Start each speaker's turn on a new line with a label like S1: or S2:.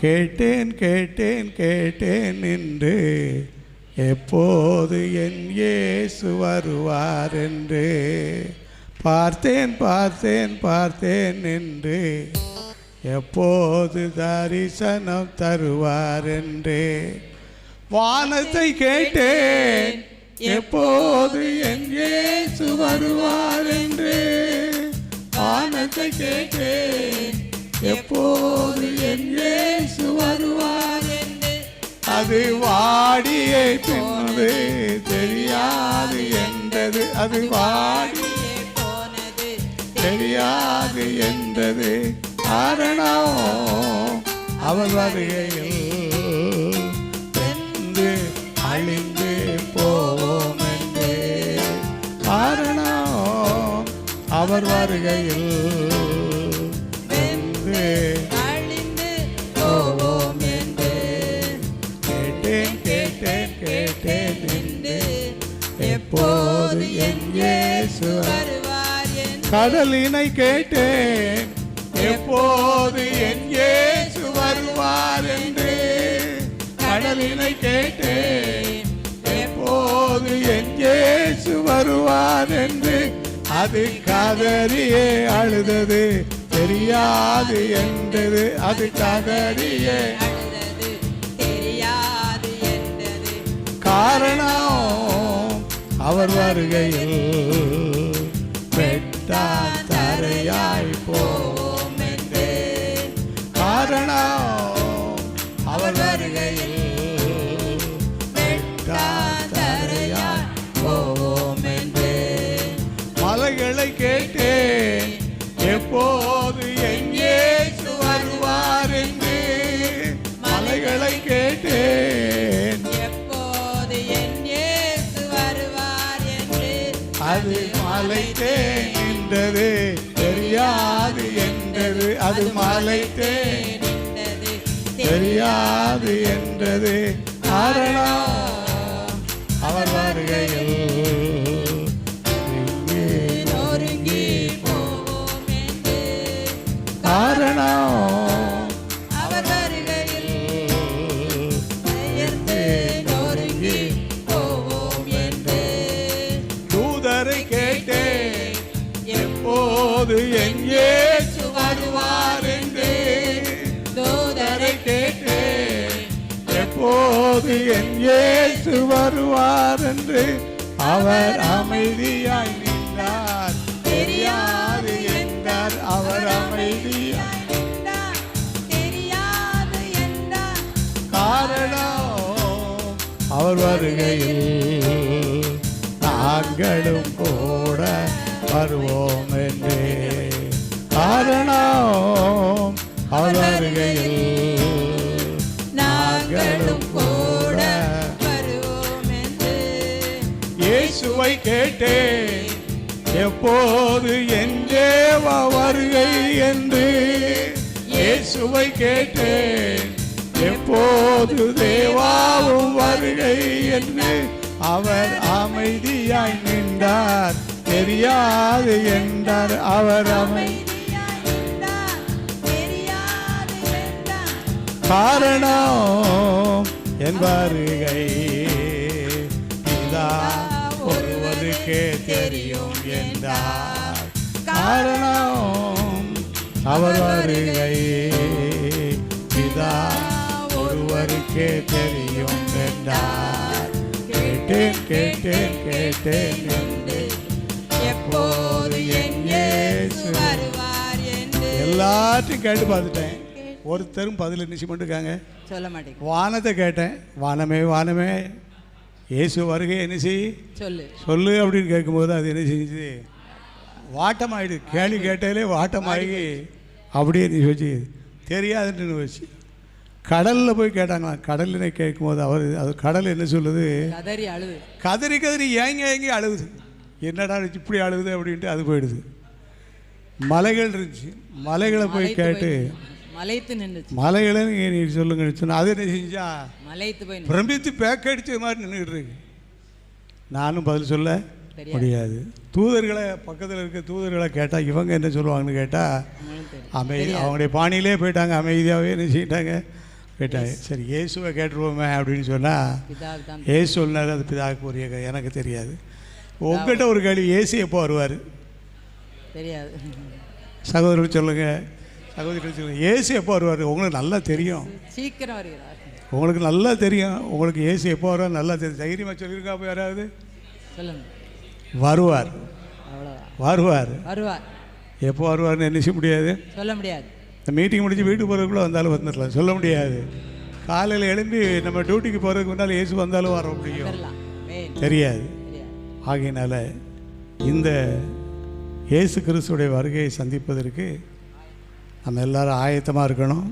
S1: கேட்டேன் கேட்டேன் கேட்டேன் என்று எப்போது என் இயேசு வருவார் என்று. பார்த்தேன் பார்த்தேன் பார்த்தேன் என்று எப்போது தரிசனம் தருவார் என்று. வானத்தை கேட்டேன். எப்போது என் இயேசு வருவார் என்று. வானத்தை கேட்டேன். எப்போது என் இயேசு வருவார்
S2: என்று
S1: அது வாடியே பின்னது தெரியாது என்றது. அது வாடி
S2: வாடியே போனது
S1: தெரியாது என்றது. காரணம் அவர் வருகையில் வெந்து அழிந்து போவோம் என்று காரணம் அவர் வருகையில் வெந்து
S2: அழிந்து போவோம் என்று.
S1: கேட்டேன் கேட்டேன் கேட்டேன் என்று
S2: என்று.
S1: எப்போது என் இயேசு
S2: வருவார் என்று.
S1: கடலினை கேட்டேன். எப்போது என் இயேசு வருவார் என்று. கடலினை கேட்டேன். எப்போது என் இயேசு வருவார் என்று. அது கதறியே அழுதது. தெரியாது என்றது அது கதறியே
S2: தெரியாது என்றது
S1: காரணம் அவர் வருகையில் வெட்டான் தரையாய் போவோம் காரணம் அவர் வருகையில் மலைத்தே நின்றது தெரியாது என்றது. அது மலைத்தே
S2: நின்றது
S1: தெரியாது என்றது. காரணம் அவர் வருகையில் எப்போது என் இயேசு வருவார் என்று அவர் அமைதியாய் நின்றார். தெரியாது என்றார் அவர் அமைதியாய்
S2: தெரியாது என்றார்.
S1: காரணம் அவர் வருகையில் நாங்களும் கூட வருவோம் என்று. காரணம் அவர் வருகையில் இயேசுவை கேட்டேன். எப்போது என் தேவ வருகை என்று இயேசுவை கேட்டேன். எப்போது தேவாவும் வருகை என்று அவர் அமைதியாய் நின்றார். தெரியாது என்றார் அவர் அமை
S2: அமைதியாய்
S1: காரணம் என் வருகை. தெரியும் என்றார். காரணம் அவர் வருகை. பிதா ஒருவருக்கே தெரியும் என்றார். கேட்டேன் கேட்டேன் கேட்டேன் என்று.
S2: எப்போது இயேசு வருவார் என்று.
S1: எல்லாத்தையும் கேட்டு பார்த்துட்டேன். ஒருத்தரும் பதில் நிச்சயம் பண்ணிருக்காங்க
S2: சொல்ல மாட்டேங்க.
S1: வானத்தை கேட்டேன். வானமே வானமே. இயேசு வருகை என்ன செய்?
S2: சொல்லு.
S1: சொல்லு அப்படின்னு கேட்கும்போது அது என்ன செஞ்சுது? வாட்டமாயிடு. கேள்வி கேட்டாலே வாட்டமாகி அப்படியே நீ வச்சு தெரியாதுன்னு வச்சு கடலில் போய் கேட்டாங்களாம். கடலில் கேட்கும்போது அவர் அது கடல் என்ன சொல்லுது?
S2: கதறி அழுது.
S1: கதறி கதறி ஏங்க ஏங்கி அழுகுது. என்னடா இப்படி அழுகுது அப்படின்ட்டு அது போயிடுது. மலைகள் இருந்துச்சு. மலைகளை போய் கேட்டு
S2: மலைத்து நின்றுச்சு
S1: மலைகளை நீ சொல்லுங்க சொன்னா அது என்ன செஞ்சா?
S2: மலைத்து போய்
S1: பிரமித்து பேக்கடிச்ச மாதிரி நின்றுட்டு இருக்கு. நானும் பதில் சொல்ல. முடியாது. தூதர்களை பக்கத்தில் இருக்க தூதர்களை கேட்டால் இவங்க என்ன சொல்லுவாங்கன்னு கேட்டால். அமைதி அவங்களுடைய பாணியிலே போயிட்டாங்க அமைதியாகவே என்ன செஞ்சிட்டாங்க கேட்டாங்க சரி இயேசுவை கேட்டுருவோமே அப்படின்னு சொன்னால் ஏசு சொன்னார் அது பிதாவுக்கு உரிய எனக்கு தெரியாது. உங்ககிட்ட ஒரு கேள்வி ஏசு எப்போ வருவார்?
S2: தெரியாது.
S1: சகோதரர்கள் சொல்லுங்கள் சொல்லுங்கள் ஏசு எப்போ வருவார்? உங்களுக்கு நல்லா தெரியும்.
S2: சீக்கிரம் வருகிறார்.
S1: உங்களுக்கு நல்லா தெரியும். உங்களுக்கு ஏசு எப்போ வருவார்? நல்லா தெரியும். தைரியமாக சொல்லியிருக்கா அப்போ யாராவது?
S2: சொல்லுங்க.
S1: வருவார். வருவார்.
S2: வருவார்.
S1: எப்போ வருவார்னு என்ன முடியாது?
S2: சொல்ல முடியாது.
S1: இந்த மீட்டிங் முடிஞ்சு வீட்டுக்கு போகிறதுக்குள்ளே வந்தாலும் வந்துடலாம். சொல்ல முடியாது. காலையில் எழும்பி நம்ம டியூட்டிக்கு போகிறதுக்கு முன்னால் இயேசு வந்தாலும் வர முடியும்.
S2: தெரியாது.
S1: ஆகையினால இந்த இயேசு கிறிஸ்துடைய வருகையை சந்திப்பதற்கு நம்ம எல்லோரும் ஆயத்தமாக இருக்கணும்.